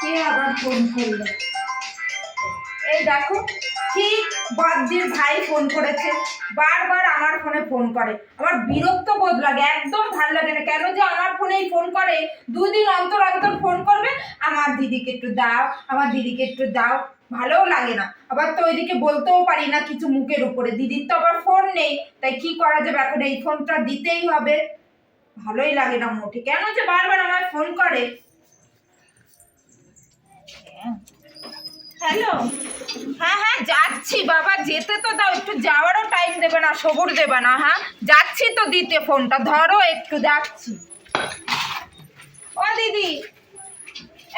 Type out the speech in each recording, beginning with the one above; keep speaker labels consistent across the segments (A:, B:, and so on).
A: কে আবার ফোন করল? এই দেখো, ঠিক বদ্দির ভাই ফোন করেছে, বারবার আমার ফোনে ফোন করে। আমার বিরক্ত বোধ লাগে, একদম ভালো লাগে না। কেন যে আমার ফোনেই ফোন করে? দুদিন অন্তর অন্তর ফোন করবে। আমার দিদিকে একটু দাও, আমার দিদিকে একটু দাও। ভালোও লাগে না। আবার তো ওইদিকে বলতেও পারি না কিছু মুখের উপরে। দিদির তো আবার ফোন নেই। তাই কি করা যাবে? এখন এই ফোনটা দিতেই হবে। ভালোই লাগে না মোটে কেন যে বারবার আমায় ফোন করে? হ্যালো? হ্যাঁ হ্যাঁ যাচ্ছি বাবা, যেতে তো দাও, একটু যাওয়ারও টাইম দেবে না, সবুর দেবে না হ্যাঁ? যাচ্ছি তো দিতে ফোনটা, ধরো একটু যাচ্ছি ও দিদি,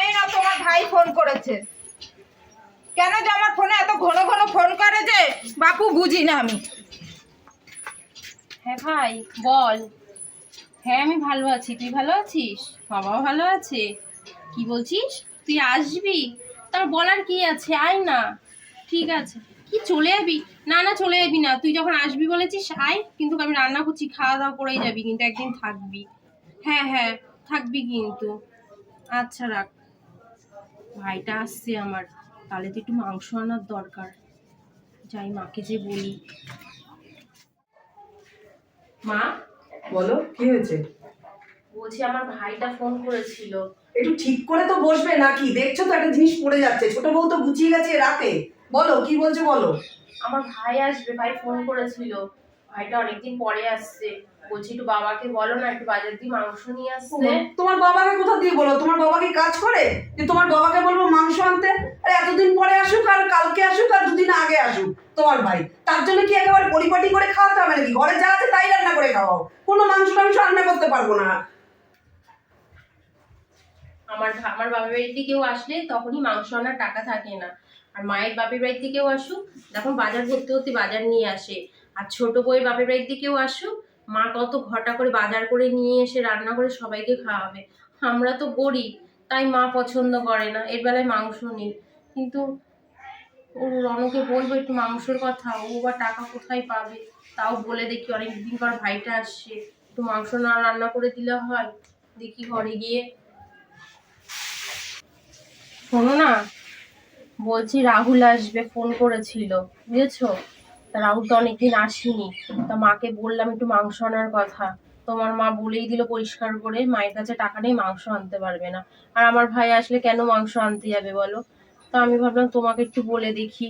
A: এই না তোমার ভাই ফোন করেছে। কেন যে আমার ফোনে এত ঘন ঘন ফোন করে যে, বাপু বুঝি না আমি।
B: হ্যাঁ ভাই, বল। হ্যাঁ আমি ভালো আছি, তুই ভালো আছিস? বাবাও ভালো আছে। কি বলছিস? তুই আসবি? তার বলার কি আছে? আয় না। ঠিক আছে। কি চলে যাবি? না না, চলে যাবি না। তুই যখন আসবি বলেছিস, আয়। কিন্তু আমি রান্না করছি, খাওয়া দাওয়া করেই যাবি, কিন্তু একদিন থাকবি। হ্যাঁ হ্যাঁ থাকবি কিন্তু। আচ্ছা রাখ। ভাইটা আসছে আমার। তাহলে তো একটু মাংস আনার দরকার। যাই মাকে যে বলি। মা?
C: বলো, কি হয়েছে?
B: বলছি আমার ভাইটা ফোন করেছিল।
C: একটু ঠিক করে তো বসবে নাকি? দেখছ তো একটা জিনিস পড়ে যাচ্ছে। ছোট বউ তো গুছিয়ে গেছে রাতে। বলো কি বলছো বলো?
B: আমার ভাই আসবে ভাই ফোন করেছিল। ভাইটা অনেকদিন পরে আসছে। বলছি একটু বাবাকে বলো না একটু বাজার দিয়ে মাংস নিয়ে আসতে।
C: তোমার বাবাকে কোথা দিয়ে বলো? তোমার বাবা কি কাজ করে? যে তোমার বাবাকে বলব মাংস আনতে? আরে এতদিন পরে আসুক আর কালকে আসুক আর দুদিন আগে আসুক তোমার ভাই। তার জন্য কি একেবারে পরিপাটি করে খাওয়াতে হবে নাকি? ঘরে যা আছে তাই রান্না করে খাওয়াও। কোনো মাংস টাংস রান্না করতে পারব না।
B: আমার আমার বাবার বাড়িতে কেউ আসলে তখনই মাংস আনার টাকা থাকে না। আর মায়ের বাপের বাড়িতে কেউ আসুক যখন বাজার করতে করতে বাজার নিয়ে আসে। আর ছোট বউয়ের বাপের বাড়িতে কেউ আসুক, মা কত ঘটা করে বাজার করে নিয়ে এসে রান্না করে সবাইকে খাওয়াবে। আমরা তো গরিব, তাই মা পছন্দ করে না, এর বেলায় মাংস নেই। কিন্তু ও রনকে বলব একটু মাংসর কথা, ও বা টাকা কোথায় পাবে? তাও বলে দেখি অনেক দিন পর ভাইটা আসছে। একটু মাংস না রান্না করে দিলে হয়, দেখি ঘরে গিয়ে শোনো না, বলছি রাহুল আসবে, ফোন করেছিল, বুঝেছ? রাহুল তো অনেকদিন আসেনি, তা মাকে বললাম একটু মাংস আনার কথা। তোমার মা বলেই দিল পরিষ্কার করে, মায়ের কাছে টাকা নেই মাংস আনতে পারবে না। আর আমার ভাই আসলে কেন মাংস আনতে যাবে বলো? তা আমি ভাবলাম তোমাকে একটু বলে দেখি,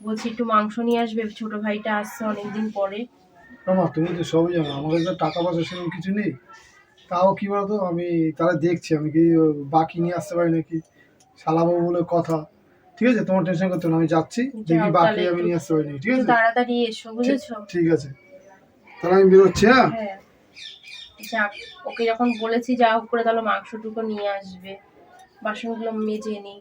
B: বলছি একটু মাংস নিয়ে আসবে, ছোট ভাইটা আসছে অনেকদিন পরে।
D: মামা তুমি তো সবই জানো, আমার কাছে টাকা পয়সা সেরকম কিছু নেই। তাও কি বলতো, আমি তাহলে দেখছি, আমি কি বাকি নিয়ে আসতে পারি নাকি? শালাবো বলে কথা। ঠিক আছে? তোমার টেনশন করতে না, আমি যাচ্ছি। দেখি বাকি আমি নিয়ে আসতে পারি নাকি? ঠিক আছে?
B: তাড়াতাড়ি এসো বুঝেছ?
D: ঠিক আছে। তাহলে আমি বেরোচ্ছি হ্যাঁ?
B: হ্যাঁ। যাক ওকে যখন বলেছি যা হোক করে তাহলে মাংসটুকু নিয়ে আসবে। বাসনগুলো মেজে নিই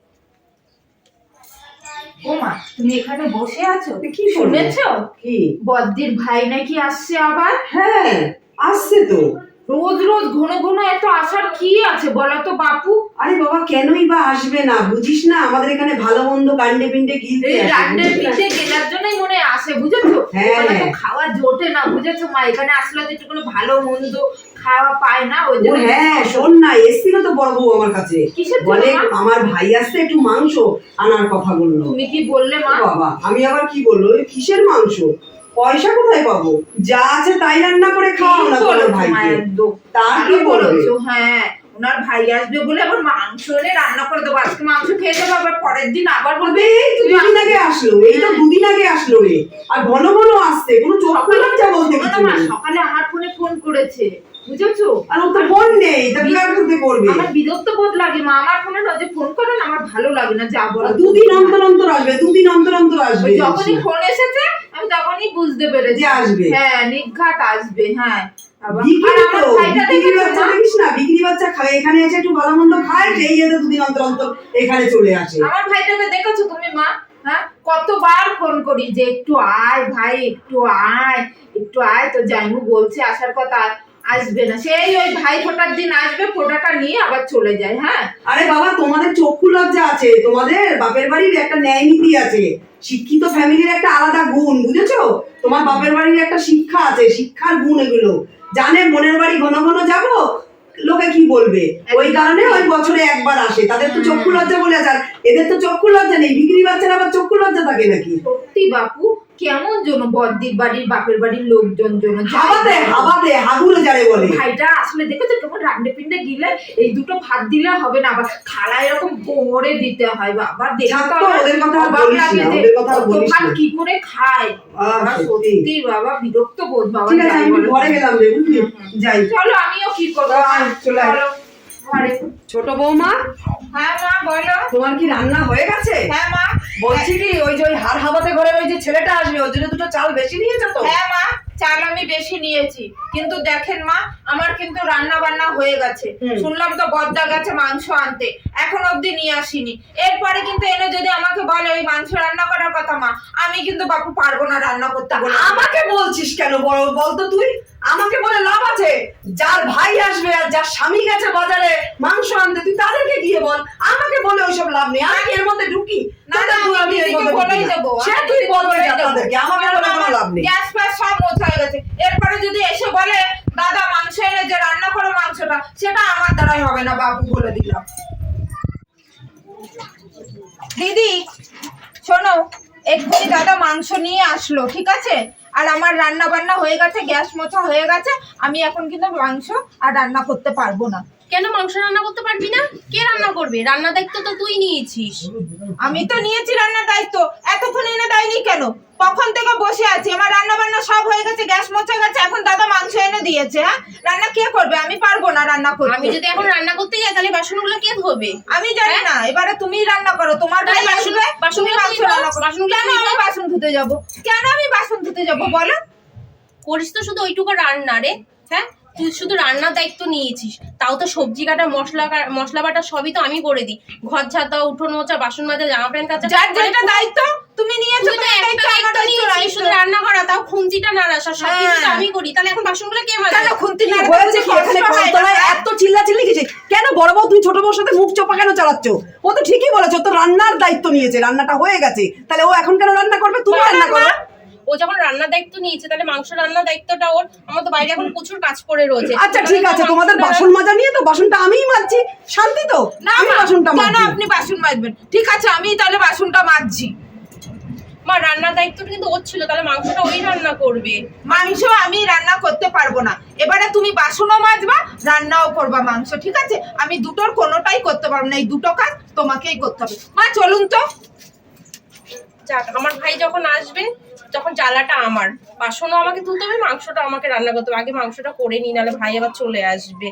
A: ও মা তুমি এখানে বসে আছো?
C: কি
A: শুনেছো?
C: কি?
A: বদ্দির ভাই নাকি আসছে আবার?
C: হ্যাঁ আসছে তো।
A: রোজ রোজ ঘন ঘন এত আসার কি আছে বলো তো বাপু?
C: আরে বাবা কেনই বা আসবে না? বুঝিস না আমাদের এখানে ভালো মন্দ কাণ্ডে পিণ্ডে গিলতে আসে, না?
A: পিঠে গেলার জন্যই মনে আসে বুঝেছ?
C: হ্যাঁ।
A: ওখানে খাওয়া জোটে না বুঝেছ মা? এখানে আসলে তো একটু কোনো ভালো মন্দ খাওয়া পায় না ওই জন্য
C: হ্যাঁ শোন না এসছিল তো বড় বউ আমার কাছে। বলে আমার ভাই আসছে একটু মাংস আনার কথা বলল।
A: তুমি কি বললে মা?
C: বাবা আমি আবার কি বলল? কিসের মাংস? পয়সা কোথায় পাবো? যা আছে তাই রান্না করে খাওয়া না ভাইকে। তার কি বলবে?
A: হ্যাঁ ওনার ভাই আসবে বলে আবার মাংস এনে রান্না করে দেবো। আজকে মাংস খেয়ে দেবো আবার পরের দিন আবার বলবে
C: এই তো দুদিন আগে আসলো এই তো দুদিন আগে আসলো রে। আর ঘন ঘন আসতে কোনো চোখ বলতে
A: মা,
C: নেই।
A: সকালে আমার ফোনে ফোন করেছে। বুঝেছ?
C: আর তো ফোন নেই তা আর করতে করবে
A: আমার বিরক্ত বোধ লাগে মা আমার ফোনে রোজে ফোন করে না আমার ভালো লাগে না যা বলো।
C: দুদিন অন্তর অন্তর আসবে দুদিন অন্তর অন্তর আসবে।
A: যখনই ফোন এসেছে আমি তখনই বুঝতে পেরেছি।
C: যে আসবে।
A: হ্যাঁ নিঘাত আসবে হ্যাঁ।
C: বিক্রি
A: আর আমার
C: তো
A: ভাইটা
C: বিক্রি
A: দেখেছ
C: বাচ্চা দেখিস না বিক্রি বাচ্চা খায় এখানে এসে একটু ভালো মন্দ খায় সেই যেতে দুদিন অন্তর অন্তর এখানে চলে আসে।
A: আমার ভাইটাকে দেখেছ তুমি মা? হ্যাঁ? কতবার ফোন করি যে একটু আয় ভাই একটু আয় একটু আয় তো জাইমু বলছে আসার কথা। আসবে না। সেই ওই ভাই ফোটার দিন আসবে ফোটাটা নিয়ে আবার চলে যায় হ্যাঁ?
C: আরে বাবা তোমাদের চক্ষু লজ্জা আছে তোমাদের বাপের বাড়ির একটা ন্যায় নীতি আছে। শিক্ষিত ফ্যামিলির একটা আলাদা গুণ বুঝেছ? তোমার বাপের বাড়ির একটা শিক্ষা আছে শিক্ষার গুণ এগুলো। জানে মনের বাড়ি ঘন ঘন যাব? লোকে কি বলবে? ওই কারণে ওই বছরে একবার আসে। তাদের তো চক্ষু লজ্জা বলে আর এদের তো চক্ষু লজ্জা নেই। বিক্রি বাচ্চারা আবার চক্ষু লজ্জা থাকে নাকি?
A: সত্যি বাপু কেমন জন বদ্দির বাড়ির বাপের বাড়ির লোকজন জন
C: হাবাতে হাবাতে হাগুরে যারে বলে।
A: ভাইটা আসলে কেমন রান্ডে পিন্ডে গিলে এই দুটো ভাত দিলে হবে না আবার থালা এরকম ভরে দিতে হয় বাবা। দেখে তো
C: ওদের কথা বলিস না, ওদের কথা বলিস না।
A: কি করে খায়?
C: সত্যি।
A: বাবা বিরক্ত বোধ বাবা
C: ঠিক আছে আমি ঘরে গেলাম রে যাই।
A: চলো আমিও কি করব?
C: চলে আয়।
A: চলো, ঘরে।
C: ছোট বৌমা
A: হ্যাঁ মা বলো।
C: তোমার কি রান্না হয়ে গেছে?
A: হ্যাঁ মা।
C: বলছি কি ওই যে ওই হার হাবাতে ঘরের ওই যে ছেলেটা আসবে ওর জন্য দুটো চাল বেশি নিয়েছো তো?
A: হ্যাঁ মা। চাল আমি বেশি নিয়েছি। কিন্তু দেখেন মা আমার কিন্তু রান্না বান্না হয়ে গেছে। শুনলাম তো বদ্দা গেছে মাংস আনতে। এখন অবধি নিয়ে আসিনি। এরপরে কিন্তু এনে যদি আমাকে বলে ওই মাংস রান্না করার কথা মা আমি কিন্তু বাপু পারব না রান্না করতে বলে।
C: আমাকে বলছিস কেন বড় বলতো তুই? আমাকে বলে লাভ আছে। যার ভাই আসবে আর যার স্বামী গেছে বাজারে মাংস আনতে তুই তাদেরকে গিয়ে বল। আমাকে বলে ওইসব লাভ নেই। আমি এর মধ্যে ঢুকি।
A: না না আমি
C: এর মধ্যে
A: বলেই। দেবো।
C: সে তুই বলবে তাদেরকে? আমাকে বলে কোনো লাভ নেই।
A: গ্যাস ফ্যাস সব এরপরে যদি এসে বলে, দাদা মাংস এনে যে রান্না করো মাংসটা, সেটা আমার দ্বারাই হবে না, বাবু বলে দিলাম। দিদি, শোনো, এক্ষুনি দাদা মাংস নিয়ে আসলো, ঠিক আছে? আর আমার রান্না বান্না হয়ে গেছে, গ্যাস মোছা হয়ে গেছে, আমি এখন কিন্তু মাংস আর রান্না করতে পারব না।
B: কেন মাংস রান্না করতে পারবি না? কে রান্না করবে? রান্না দায়িত্ব তো তুই নিয়েছিস।
A: আমি তো নিয়েছি রান্নার দায়িত্ব। এতক্ষণ এনে দেয়নি কেন? কখন থেকে বসে আছি? আমার রান্না বান্না সব হয়ে গেছে গ্যাস মোছা গেছে এখন দাদা মাংস এনে দিয়েছে হ্যাঁ? রান্না কে করবে? আমি পারব না রান্না করতে।
B: আমি যদি এখন রান্না করতে যাই তাহলে বাসনগুলো কে ধোবে?
A: আমি জানি না এবারে তুমি রান্না করো। তোমার ভাই
B: বাসন-
A: আসবে তুমি মাংস রান্না করো।
B: বাসনগুলো
A: কেন আমি বাসন ধুতে যাব? কেন আমি বাসন ধুতে যাব? বলো।
B: করিস তো শুধু ওইটুকু রান্না রে হ্যাঁ? তুই শুধু রান্নার দায়িত্ব নিয়েছিস। তাও তো সবজি কাটা মশলা মশলা বাটা সবই তো আমি করে দিই। ঘর ঝাঁটা উঠোন মোছা বাসন মাজা জামা প্যান্ট কাচা
A: যার যেটা দায়িত্ব তুমি নিয়েছো।
B: শুধু রান্না করা তাও খুন্তিটা নাড়াস আর সব কিছু
A: হ্যাঁ।
B: আমি করি। তাহলে এখন বাসনগুলো কে মাজে
A: কেন খুন্তি হয়
C: এত চিল্লা চিল্লি কিছু? কেন বড় বউ তুই ছোট বউর সাথে মুখ চোপা কেন চালাচ্ছ? ও তো ঠিকই বলেছে তো রান্নার দায়িত্ব নিয়েছে রান্নাটা হয়ে গেছে। তাহলে ও এখন কেন রান্না করবে? তুমি রান্না করো।
B: ও যখন রান্নার দায়িত্ব নিয়েছে তাহলে মাংস রান্নার দায়িত্বটা ওর। আমার তো বাইরে এখন প্রচুর কাজ পড়ে রয়েছে।
C: আচ্ছা ঠিক আছে তোমাদের বাসন মাজা নিয়ে তো বাসনটা আমিই মাজছি। শান্তি তো?
A: না
C: আমি বাসনটা
A: কেন
C: না
A: আপনি বাসন মাজবেন? ঠিক আছে আমি তাহলে বাসনটা মাজছি।
B: মা রান্নার দায়িত্বটা কিন্তু ওর ছিল তাহলে মাংসটা ওই রান্না করবে।
A: মাংস আমি রান্না করতে পারব না। এবারে তুমি বাসনও মাজবা রান্নাও করবা মাংস ঠিক আছে? আমি দুটোর কোনোটাই করতে পারব না এই দুটো কাজ তোমাকেই করতে হবে। মা চলুন তো।
B: যাক আমার ভাই যখন আসবে তখন জ্বালাটা আমার বাসনও আমাকে তুলতে হবে মাংসটা আমাকে রান্না করতে হবে। আগে মাংসটা করে নিই নাহলে ভাই আবার চলে আসবে।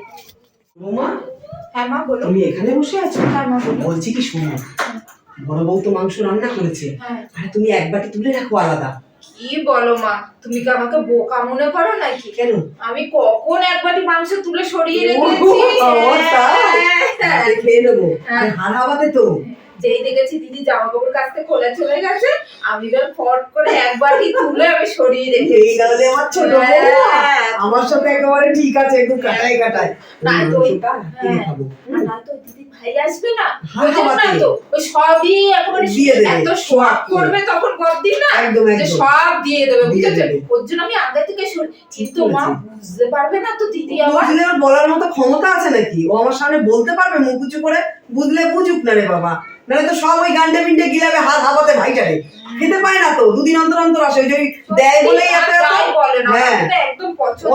A: হ্যাঁ মা বলো।
C: তুমি এখানে বসে আছো?
A: হ্যাঁ মা বলো।
C: বলছি কি শোনো বড় বউ তো মাংস রান্না করেছে।
A: হ্যাঁ।
C: আরে তুমি এক বাটি তুলে রাখো আলাদা।
A: কি বলো মা তুমি কি আমাকে বোকা মনে করো নাকি?
C: কেন?
A: আমি কখন এক বাটি মাংস তুলে সরিয়ে রেখেছি।
C: খেয়ে নেব। আরে হার হাবাতে তো?
A: যেই দেখেছি দিদি জামা কাপড় কাছতে খোলা চলে গেছে আমি এবার ফট করে এক বাটি তুলে আমি সরিয়ে রেখেছি
C: এই গেলে আমার ছোট
A: হ্যাঁ।
C: আমার সাথে একেবারে ঠিক আছে একটু কাটাই কাটাই।
A: না তো হ্যাঁ। আর না তো দিদি ভাই আসবে না?
C: হ্যাঁ,
A: তো? ওই সবই একেবারে
C: দিয়ে দেবে,
A: এত
C: করে।
A: করবে তখন না? যে। সব দিয়ে দেবে বুঝেছ? ওর জন্য আমি আগে থেকে কিন্তু মা বুঝতে পারবে না তো দিদি আমার
C: বলার মতো ক্ষমতা আছে নাকি? ও আমার সামনে বলতে পারবে মুখ উঁচু করে? বুঝলে বুঝুক না রে বাবা। নাহলে তো সব ওই গান্ডে পিন্ডে গিলাবে হাত হাবাতে ভাইটারে খেতে পায় না তো দুদিন অন্তর অন্তর আসে ওই যে দেয় বলেই এত এত
A: বলে
C: হ্যাঁ।
A: একদম পছন্দ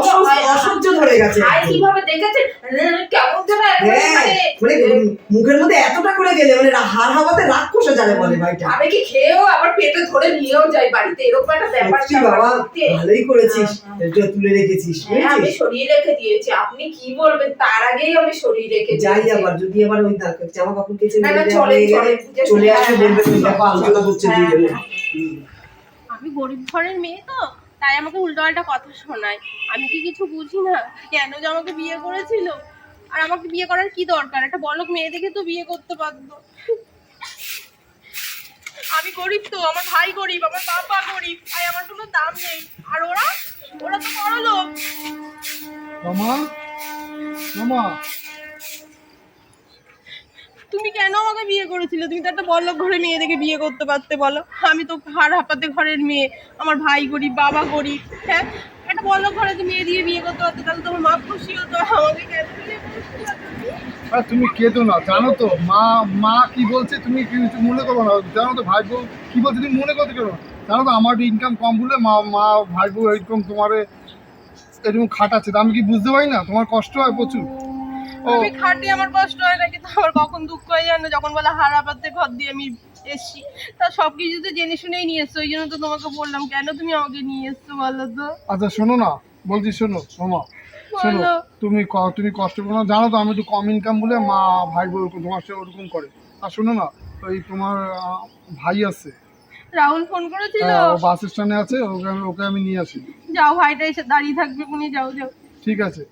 C: অসহ্য
A: হয়
C: ধরে গেছে।
A: কীভাবে দেখেছেন? কেমন যেন
C: হ্যাঁ
A: মানে
C: মুখের মধ্যে এতটা করে গেলে মানে রা- হাড় হাবাতে রাক্ষসে বলে ভাইটা।
A: আমি কি খেয়েও আবার পেটে ধরে নিয়েও যাই বাড়িতে? এরকম একটা ব্যাপার
C: বাবা ভালোই করেছিস।
A: হ্যাঁ,
C: এটা তুলে রেখেছিস
A: হ্যাঁ আমি? সরিয়ে রেখে দিয়েছি। আপনি কি বলবেন? তার আগেই আমি সরিয়ে রেখে
C: যাই। আবার যদি আবার ওই জামা কাপড় কেচে
A: না, না, চলে,
C: হয়ে
A: চলে,
C: বলবে
A: হ্যাঁ,
C: দেখো আলোচনা করছে
A: হ্যাঁ,
C: দুজনে।
B: আমি গরিব ঘরের মেয়ে তো তাই আমাকে উল্টোপাল্টা কথা শোনায়। আমি কি কিছু বুঝি না? কেন যে আমাকে বিয়ে করেছিল? আর আমাকে বিয়ে করার কি দরকার? একটা বলক মেয়ে দেখে তো বিয়ে করতে পারতো। আমি গরিব তো আমার ভাই গরিব আমার বাবা গরিব তাই আমার কোনো দাম নেই। আর ওরা? ওরা তো বড় লোক
D: মামা? মামা?
B: তুমি কেন আমাকে বিয়ে করেছিলে? তুমি তো একটা বড়লোক ঘরে মেয়ে দেখে বিয়ে করতে পারতে বলো। আমি তো হাড় হাঁপাতে ঘরের মেয়ে, আমার ভাই গরিব, বাবা গরিব হ্যাঁ? একটা বড় ঘরে মেয়ে দিয়ে বিয়ে করতে পারতো, তাহলে তোমার মা খুশি হতো, আমাকে কেন?
D: আর তুমি কেঁদো না, জানো তো, মা মা কি বলছে তুমি কিছু মনে করো না, জানো তো ভাই বউ কি বলছে তুমি মনে করতে কেন জানো তো আমার ইনকাম কম বলে মা মা, ভাই বউ এরকম তোমারে এরকম খাটাচ্ছে আমি কি বুঝতে পারি না? তোমার কষ্ট হয় প্রচুর।
B: আমি খাটি আমার কষ্ট হয় না কিন্তু আমার কখন দুঃখ হয়ে যায় না যখন বলে হারাপাতে ঘর দিয়ে আমি এসছি তা সব কিছু তো জেনে শুনেই নিয়ে এসছো ওই জন্য তো তোমাকে বললাম কেন তুমি আমাকে নিয়ে এসছো বলো তো?
D: আচ্ছা শোনো না বলছি শোনো মামা শোনো তুমি তুমি কষ্ট করো না জানো তো আমি একটু কম ইনকাম বলে মা ভাই ওরকম তোমার সাথে ওরকম করে। আর শোনো না ওই তোমার ভাই আছে।
B: রাহুল ফোন করেছিল?
D: বাস স্ট্যান্ডে আছে ওকে আমি ওকে আমি নিয়ে আসি।
B: যাও ভাইটা এসে দাঁড়িয়ে থাকবে কোনি যাও যাও।
D: ঠিক আছে।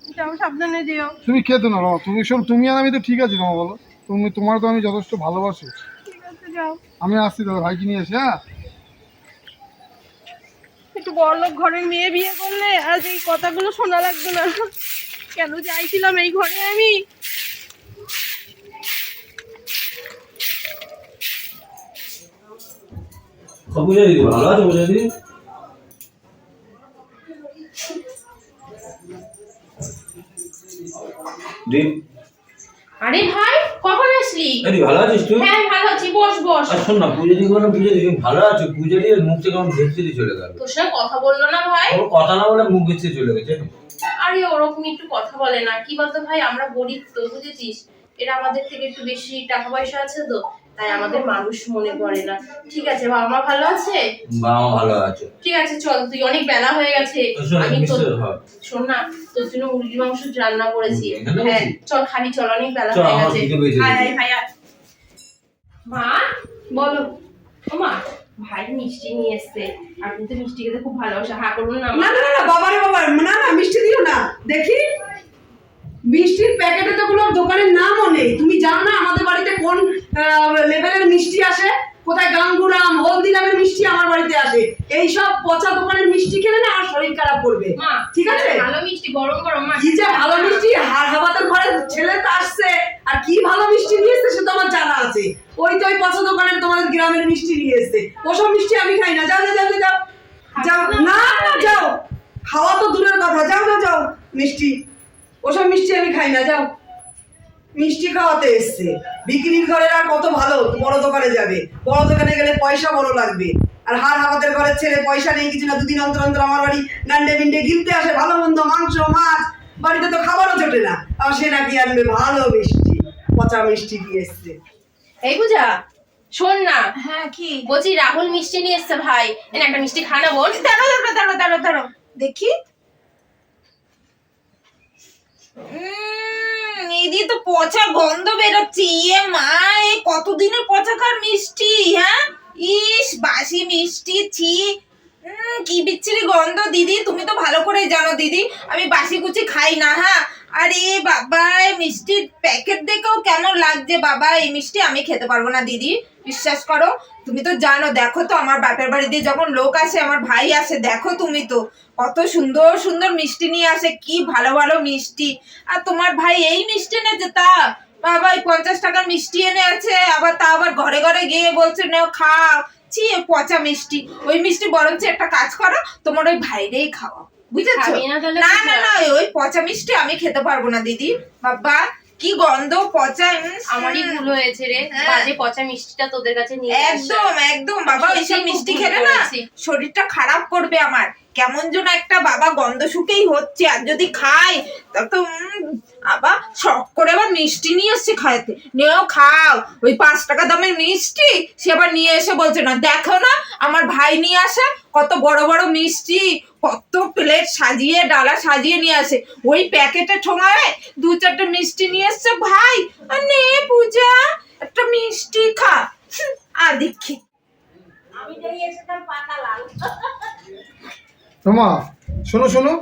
B: সাবধানে যেও।
D: তুমি খেতো না রমা। তুমি শোন তুমি আর আমি তো ঠিক আছে রমা বলো। তুমি তোমার তো আমি যথেষ্ট ভালোবাসি।
B: যাও।
D: আমি আসছি দাদা ভাইকে নিয়ে আসি হ্যাঁ?
B: একটু বড় লোক ঘরের মেয়ে বিয়ে করলে আজ এই কথাগুলো শোনা লাগতো না। কেন চাইছিলাম এই ঘরে আমি?
E: দিদি ভালো আছে পূজা
B: আরে ভাই কখন আসলি?
E: আরে ভালো আছিস তুই?
B: হ্যাঁ ভালো আছি বস বস।
E: আর শোন না পূজা পূজা ভালো আছো? পূজা দিদি মুখ থেকে আমার দিয়ে চলে গেল।
B: তোর সঙ্গে কথা বলল না ভাই?
E: ওর কথা না বলে মুখ ভেসে চলে গেছে।
B: আরে ওরকম একটু কথা বলে না। কি বলতো ভাই আমরা গরিব তো বুঝেছিস? এরা আমাদের থেকে একটু বেশি টাকা পয়সা আছে তো। তাই আমাদের মানুষ মনে পড়ে না। ঠিক আছে বাবা মা ভালো আছে?
E: বাবা ভালো আছে।
B: ঠিক আছে চল তুই অনেক বেলা হয়ে গেছে। আমি
E: হয়
B: শোন না তোর জন্য মুরগির মাংস রান্না করেছি। হ্যাঁ চল খালি চল অনেক বেলা হয়ে গেছে। হায় হায়। মা বলো। ও মা ভাই মিষ্টি নিয়ে এসছে। আর কিন্তু মিষ্টি খেতে খুব ভালোবাসে। হা করুন না
C: না না না, না বাবারে বাবা না না মিষ্টি দিও না। দেখি। মিষ্টির প্যাকেটে তো কোনো দোকানের নামও নেই। তুমি জানো না আমাদের বাড়িতে কোন লেভেলের মিষ্টি আসে কোথায় গাঙ্গুরাম হলদিরামের মিষ্টি আমার বাড়িতে আসে। এই সব পচা দোকানের মিষ্টি খেলে না আর শরীর খারাপ করবে। ঠিক আছে?
B: ভালো মিষ্টি গরম গরম
C: কি যে ভালো মিষ্টি হাবাতের ঘরে ছেলে তো আসছে। আর কি ভালো মিষ্টি নিয়ে এসছে সে তো আমার জানা আছে। ওই তো ওই পচা দোকানের তোমাদের গ্রামের মিষ্টি নিয়ে এসছে। ওসব মিষ্টি আমি খাই না। যাও যাও যাও যাও। না না যাও। খাওয়া তো দূরের কথা। যাও যাও যাও। মিষ্টি। ওসব মিষ্টি আমি খাই না। যাও। মিষ্টি খাওয়াতে এসছে। বিক্রির ঘরে আর কত ভালো বড় দোকানে যাবে। বড় দোকানে গেলে পয়সা বড় লাগবে। আর হার হাবাতের ঘরের ছেলে পয়সা নেই কিছু না দুদিন অন্তর অন্তর আমার বাড়ি গান্ডে বিন্ডে গিলতে আসে ভালো মন্দ মাংস মাছ। বাড়িতে তো খাবারও জোটে না। আর সে নাকি আনবে ভালো মিষ্টি পচা মিষ্টি দিয়ে এসছে।
B: এই পূজা শোন না।
A: হ্যাঁ কি?
B: বলছি রাহুল মিষ্টি নিয়ে এসছে ভাই। এনে একটা মিষ্টি খানা বোন।
A: দাঁড়ো দাঁড়ো দাঁড়ো দাঁড়ো দাঁড়ো দেখি। উম, এদিকে তো পচা গন্ধ বেরোচ্ছে। ইয়ে মা, এ কতদিনের পচাকার মিষ্টি হ্যাঁ? ইস, বাসি মিষ্টি, ছি। কি বিচ্ছিরি গন্ধ, দিদি? তুমি তো ভালো করে জানো, দিদি। আমি বাসি কুচি খাই না হ্যাঁ? আরে বাবা, এই মিষ্টির প্যাকেট দেখেও কেমন লাগছে বাবা? এই মিষ্টি আমি খেতে পারব না, দিদি। বিশ্বাস করো, তুমি তো জানো, দেখো তো, আমার বাপের বাড়ি দিয়ে যখন লোক আসে, আমার ভাই আসে, দেখো তুমি তো। কত সুন্দর সুন্দর মিষ্টি নিয়ে আসে, কি ভালো ভালো মিষ্টি। আর তোমার ভাই এই মিষ্টি এনেছে তা? বাবা, এই পঞ্চাশ টাকার মিষ্টি এনে আছে আবার তা আবার ঘরে ঘরে গিয়ে বলছে, নেও খাও ছি পচা মিষ্টি। ওই মিষ্টি বরঞ্চ একটা কাজ করো তোমার ওই ভাইরেই খাওয়া বুঝেছ?
B: না
A: না না ওই পচা মিষ্টি আমি খেতে পারব না দিদি। বাবা কি গন্ধ পচা
B: আমারই ভুল হয়েছে রে।
A: হ্যাঁ।
B: বাজে পচা মিষ্টিটা তোদের কাছে নিয়ে
A: একদম একদম বাবা ওইসব মিষ্টি খেলে না শরীরটা খারাপ করবে আমার। কেমন যেন একটা বাবা গন্ধ শুকেই হচ্ছে আর যদি খাই তা আবার শখ করে আবার মিষ্টি নিয়ে এসছে খাইতে নিয়েও খাও ওই পাঁচ টাকা দামের মিষ্টি সে আবার নিয়ে এসে বলছে না দেখো না আমার ভাই নিয়ে আসে কত বড় বড় মিষ্টি কত প্লেট সাজিয়ে ডালা সাজিয়ে নিয়ে আসে। ওই প্যাকেটে ঠোঙায় দু চারটে মিষ্টি নিয়ে এসছে ভাই আর নে পূজা একটা মিষ্টি খা। হুম, আর দেখি
D: রমা শোনো শোনো।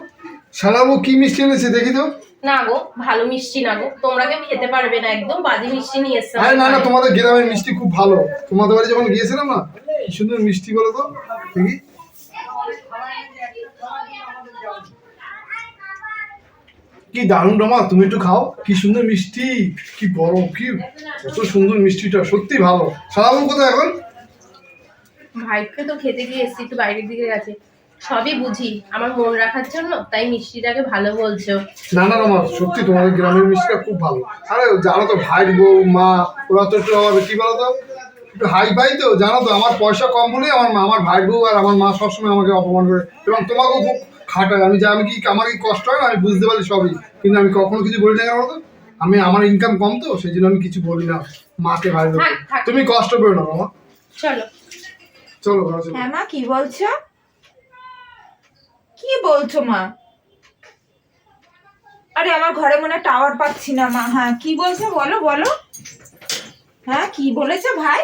D: শালাবু কি মিষ্টি এনেছে দেখি তো।
B: না গো ভালো মিষ্টি না গো। তোমরা কেউ খেতে পারবে না? একদম বাজে মিষ্টি নিয়ে এসছে
D: আরে না না তোমাদের গ্রামের মিষ্টি খুব ভালো। তোমাদের বাড়ি যখন গিয়েছিলাম না কি সুন্দর মিষ্টি বলো তো দেখি। কি দারুণ রমা তুমি একটু খাও। কি সুন্দর মিষ্টি কি বড় কি এত সুন্দর মিষ্টিটা সত্যি ভালো। শালাবু কোথায় এখন?
B: ভাইকে তো খেতে গিয়ে এসছি একটু বাইরের দিকে গেছে। সবই বুঝি। আমার মন রাখার জন্য তাই মিষ্টিটাকে ভালো বলছো।
D: না না মা সত্যি তোমাদের গ্রামের মিষ্টিটা খুব ভালো। আরে জানো তো ভাইয়ের বউ মা ওরা তো একটু আবার কি বলতো? একটু হাই ফাই তো জানো তো আমার পয়সা কম বলেই আমার মা আমার ভাইয়ের বউ আর আমার মা সবসময় আমাকে অপমান করে। এবং তোমাকেও খুব খাটায়। আমি যে আমি কি আমার কি কষ্ট হয় না? আমি বুঝতে পারি সবই। কিন্তু আমি কখনো কিছু বলি না কেন বলতো? আমি আমার ইনকাম কম তো সেই জন্য আমি কিছু বলি না। মাকে ভাই। তুমি কষ্ট পেও না মামা।
B: চলো।
D: চলো চলো।
A: হ্যাঁ মা কি বলছো? কি বলছো মা? আরে আমার ঘরে মনে টাওয়ার পাচ্ছি না মা। হ্যাঁ কি বলছে বলো বলো। হ্যাঁ কি বলেছে ভাই?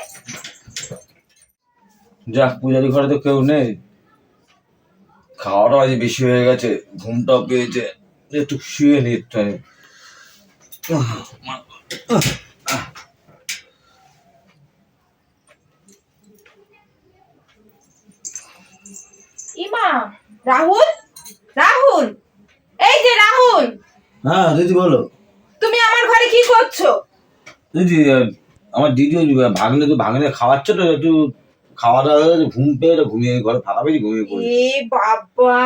E: যাক, পূজারি ঘরে তো কেউ নেই। খাওয়াটা আজ বেশি হয়ে গেছে, ঘুমটাও পেয়েছে। একটু শুয়ে নি একটু আমি।
A: ইমা রাহুল রাহুল এই যে রাহুল
E: হ্যাঁ দিদি বলো।
A: তুমি আমার ঘরে কি করছ?
E: দিদি আমার দিদি ওই ভাগনে তো ভাগ্নে খাওয়াচ্ছ তো একটু খাওয়া দাওয়া ঘুম পেয়ে ঘুমিয়ে ঘরে ফাঁকা পেয়েছি ঘুমিয়ে পড়ি
A: এ বাবা!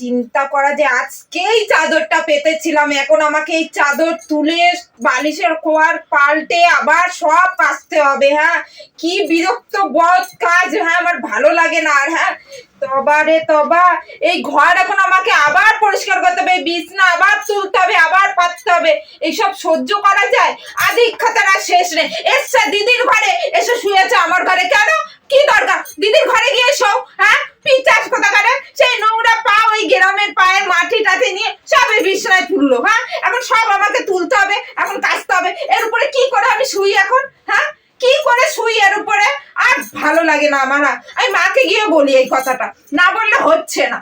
A: চিন্তা করা যে আজকেই চাদরটা পেতেছিলাম, এখন আমাকে এই চাদর তুলে বালিশের খোয়ার পাল্টে আবার সব কাচতে হবে হ্যাঁ? কি বিরক্ত বদ কাজ হ্যাঁ? আমার ভালো লাগে না আর হ্যাঁ? তবা রে তবা, এই ঘর এখন আমাকে আবার পরিষ্কার করতে হবে বিছনা আবার তুলতে হবে, আবার পাততে হবে, এইসব সহ্য করা যায়? আর শেষ নেই। এসছে দিদির ঘরে, এসে শুয়েছে আমার ঘরে। কেন? কি দরকার? দিদির ঘরে গিয়ে শো হ্যাঁ? পিচাস কোথা করে? সেই নোংরা পা ওই গ্রামের পায়ের মাটি টাটি নিয়ে সব বিছনায় তুললো হ্যাঁ? এখন সব আমাকে তুলতে হবে, এখন কাচতে হবে। এর উপরে কি করে আমি শুই এখন হ্যাঁ? কি করে শুই এর উপরে? আর ভালো লাগে না আমার। আমি মাকে গিয়ে বলি এই কথাটা। না বললে হচ্ছে না।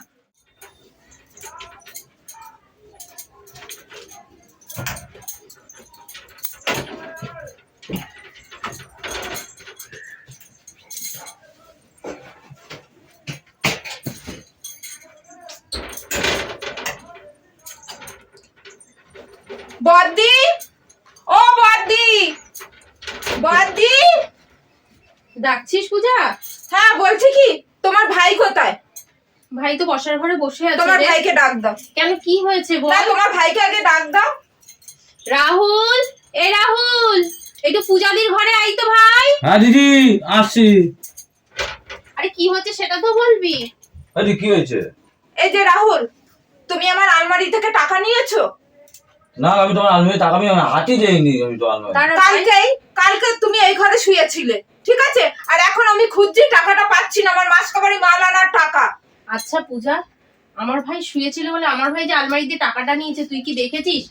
A: বদ্দি ও বদ্দি বদ্দি
B: ডাকছিস পূজা?
A: হ্যাঁ বলছি কি তোমার ভাই কোথায়?
B: ভাই তো বসার ঘরে বসে আছে
A: তোমার। ভাইকে ডাক দাও।
B: কেন কি হয়েছে বল?
A: তোমার ভাইকে আগে ডাক দাও।
B: রাহুল এ রাহুল একটু পূজাদির ঘরে আই তো ভাই।
E: হ্যাঁ দিদি আসছি।
B: আরে কি হচ্ছে সেটা তো বলবি।
E: আরে কি হয়েছে?
A: এই যে রাহুল তুমি আমার আলমারি থেকে টাকা নিয়েছো?
E: না আমি তোমার আলমারি টাকা আমি হাতে যাইনি আমি তো আলমারি
A: কালকেই কালকে তুমি এই ঘরে শুয়েছিলে ঠিক আছে? আর এখন আমি খুঁজছি টাকাটা পাচ্ছি না আমার মাস কাবারি মাল আনার টাকা।
B: আচ্ছা পূজা আমার ভাই শুয়েছিল বলে আমার ভাই যে আলমারি দিয়ে টাকাটা নিয়েছে তুই কি দেখেছিস?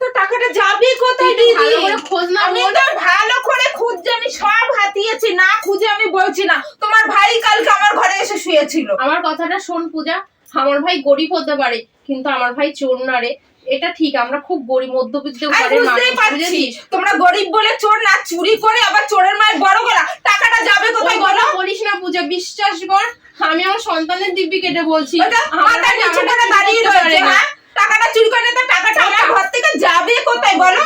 A: তো টাকাটা যাবে কোথায় দিদি?
B: ভালো করে খোঁজ না
A: আমি তো ভালো করে খুঁজছি আমি সব হাতিয়েছি না খুঁজে আমি বলছি না। তোমার ভাই কালকে আমার ঘরে এসে শুয়েছিল।
B: আমার কথাটা শোন পূজা আমার ভাই গরিব হতে পারে কিন্তু আমার ভাই চোর না রে। এটা ঠিক আমরা খুব গরিব মধ্যবিত্ত ঘরের মানুষ
A: পারছি। তোমরা গরিব বলে চোর না চুরি করে আবার চোরের মায়ের বড় গলা টাকাটা যাবে কোথায়
B: কথা
A: বলো?
B: বলিস না পূজা বিশ্বাস কর আমি আমার সন্তানের দিব্যি কেটে বলছি।
A: হ্যাঁ? টাকাটা চুরি করে তো টাকাটা আমার ঘর থেকে যাবে কোথায় বলো?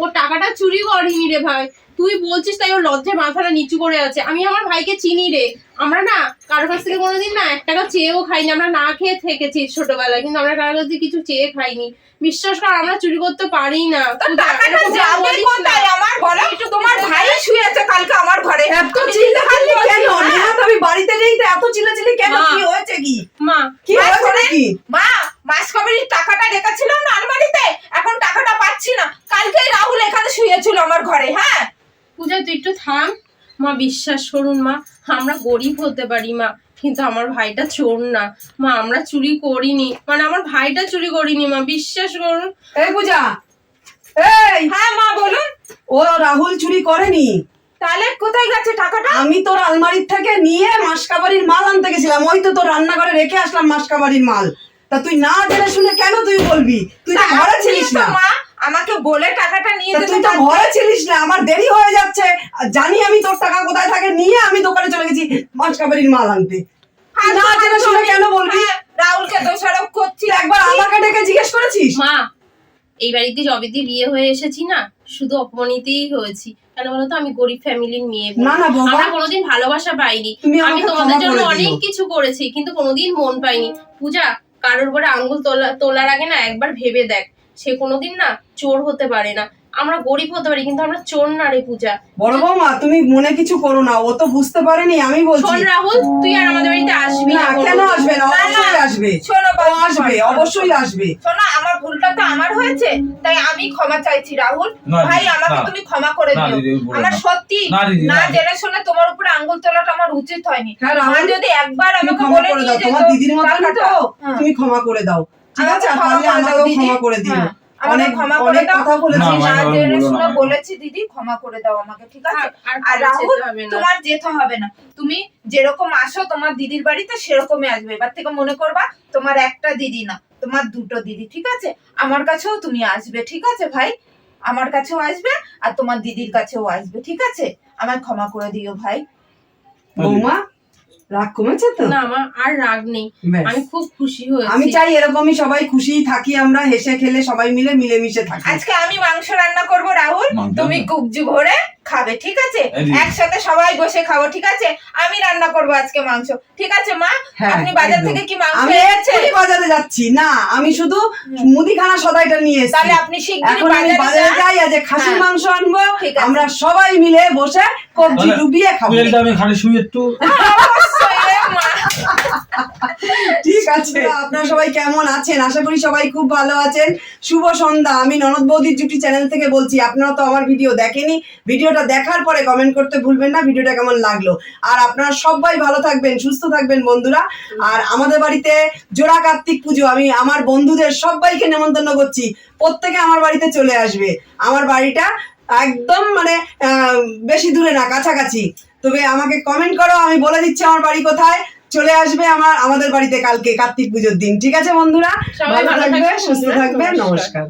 B: ও টাকাটা চুরি করেনি রে ভাই। তুই বলছিস তাই ওর লজ্জায় মাথাটা নিচু করে আছে। আমি আমার ভাইকে চিনি রে। আমরা না কারোর কাছ থেকে কোনোদিন না এক টাকা চেয়েও খাইনি। আমরা না খেয়ে থেকেছি ছোটবেলায় কিন্তু আমরা কারোর কাছ থেকে কিছু চেয়ে খাইনি। বিশ্বাস কর আমরা চুরি করতে পারি না।
A: আমার তোমার ভাই শুয়েছে কালকে আমার ঘরে।
C: এত চিল্লাচিল্লি
A: চিন্তা
C: কেন?
A: করছি।
C: আমি বাড়িতে নেই তো এত চিল্লাচিল্লি কেন?
B: মা।
C: কি হয়েছে কি?
B: মা
C: কি হয়েছে? নাকি?
A: মা মাস কবরির টাকাটা রেখেছিল না আলমারিতে এখন টাকাটা পাচ্ছি না। কালকেই রাহুল এখানে শুয়েছিল আমার ঘরে হ্যাঁ?
B: পূজা তুই একটু থাম। মা বিশ্বাস করুন মা আমরা গরিব হতে পারি মা কিন্তু আমার ভাইটা চোর না। মা আমরা চুরি করিনি। মানে আমার ভাইটা চুরি করিনি মা বিশ্বাস করুন।
C: এই পূজা এই।
A: হ্যাঁ মা বলুন।
C: ও রাহুল চুরি করেনি।
A: তাহলে কোথায় গেছে টাকাটা?
C: আমি তোর আলমারির থেকে নিয়ে মাসকাবাড়ির মাল আনতে গেছিলাম। ওই তো তোর রান্নাঘরে রেখে আসলাম মাসকাবাড়ির মাল। তা তুই না জেনে শুনে কেন তুই বলবি? তুই তো ঘরে ছিলিস না।
A: মা আমাকে বলে টাকাটা নিয়ে
C: তুই তো ঘরে ছিলিস না আমার দেরি হয়ে যাচ্ছে। জানি আমি তোর টাকা কোথায় থাকে নিয়ে আমি দোকানে চলে গেছি মাসকাবাড়ির মাল আনতে। না জেনে শুনে কেন বলবি?
A: হ্যাঁ, রাহুলকে দোষারোপ করছি।
C: তুই একবার আমাকে ডেকে জিজ্ঞেস করেছিস?
B: মা এই বাড়িতে যবে দিয়ে বিয়ে হয়ে এসেছি না শুধু অপমানিতই হয়েছি। কেন বলতো আমি গরিব ফ্যামিলির মেয়ে
C: না না বাবা।
B: আমরা কোনোদিন ভালোবাসা পাইনি। আমি তোমাদের জন্য অনেক কিছু করেছি কিন্তু কোনোদিন মন পাইনি। পূজা কারোর উপরে আঙ্গুল তোলা তোলার আগে না একবার ভেবে দেখ। সে কোনোদিন না চোর হতে পারে না। আমরা গরিব হতে পারি কিন্তু আমরা চোর না রে পূজা।
C: বড় বৌমা তুমি মনে কিছু করো না ও তো বুঝতে পারেনি আমি বলছি।
B: শোন রাহুল তুই আর আমাদের বাড়িতে আসবি
C: না কেন আসবে না। অবশ্যই আসবে।
A: শোনো
C: আসবে অবশ্যই আসবে।
A: শোনো আমার ভুলটা তো আমার হয়েছে তাই আমি ক্ষমা চাইছি রাহুল। ভাই আমাকে তুমি ক্ষমা করে দিও। আমার সত্যি
E: না।
A: জেনে শুনে তোমার উপরে আঙ্গুল তোলাটা আমার উচিত হয়নি।
C: হ্যাঁ
A: মা যদি একবার আমাকে
C: ক্ষমা
A: বলে
C: করে দাও
A: নিয়ে যেত
C: তোমার দিদির মতনই তো
A: টাকাটা, হ্যাঁ।
C: তুমি ক্ষমা করে দাও। ঠিক আছে?
A: আমাকে ক্ষমা
C: তাহলে আমাকেও ক্ষমা করে দিও।
A: হ্যাঁ,
C: অনেক
A: ক্ষমা করে দাও।
C: কথা বলেছি
E: না,
A: জেনে শুনে বলেছি দিদি ক্ষমা করে দাও আমাকে ঠিক আছে?
B: আর- আর
A: রাহুল। তোমার যেতে হবে না। তুমি যেরকম আসো তোমার দিদির বাড়িতে সেরকমই আসবে। এবার থেকে মনে করবা তোমার একটা দিদি না তোমার দুটো দিদি ঠিক আছে? আমার কাছেও তুমি আসবে ঠিক আছে ভাই? আমার কাছেও আসবে আর তোমার দিদির কাছেও আসবে ঠিক আছে? আমায় ক্ষমা করে দিও ভাই।
C: বৌমা? রাগ কমেছে তো?
B: না আমার আর রাগ নেই। আমি খুব খুশি হয়েছি।
C: আমি চাই এরকমই সবাই খুশি থাকি আমরা হেসে খেলে সবাই মিলে মিলেমিশে থাকি।
A: আজকে আমি মাংস রান্না করব রাহুল। তুমি? কুকজু ভরে খাবে ঠিক আছে? একসাথে সবাই বসে খাব ঠিক আছে? আমি রান্না করব আজকে মাংস। ঠিক আছে মা?
C: হ্যাঁ,
A: আপনি বাজার থেকে কি মাংস এনেছেন?
C: বাজারে যাচ্ছি। না আমি শুধু মুদিখানা সদাইটা নিয়ে এসেছি।
A: তাহলে আপনি শিগগিরই বাজারে
C: বাজারে যাই আজ খাসির
A: হ্যাঁ।
C: মাংস আনব।
A: ঠিক
C: আমরা সবাই মিলে বসে কবজি ডুবিয়ে খাব।
E: আমি খালি শুয়ে একটু
A: মা।
C: ঠিক আছে। আপনারা সবাই কেমন আছেন? আশা করি সবাই খুব ভালো আছেন। শুভ সন্ধ্যা। আমি ননদ বৌদির জুটি চ্যানেল থেকে বলছি, আপনারা তো আমার ভিডিও দেখেনি ভিডিওটা দেখার পরে কমেন্ট করতে ভুলবেন না ভিডিওটা কেমন লাগল? আর আপনারা সবাই ভালো থাকবেন, সুস্থ থাকবেন বন্ধুরা। আর আমাদের বাড়িতে জোড়া কার্তিক পুজো, আমি আমার বন্ধুদের সবাইকে নেমন্তন্ন করছি। প্রত্যেকে আমার বাড়িতে চলে আসবে। আমার বাড়িটা একদম মানে বেশি দূরে না, কাছাকাছি। তবে আমাকে কমেন্ট করো, আমি বলে দিচ্ছি আমার বাড়ি কোথায়। চলে আসবে আমার আমাদের বাড়িতে কালকে কার্তিক পুজোর দিন। ঠিক আছে বন্ধুরা?
B: সবাই
C: ভালো থাকবে সুস্থ থাকবে। নমস্কার।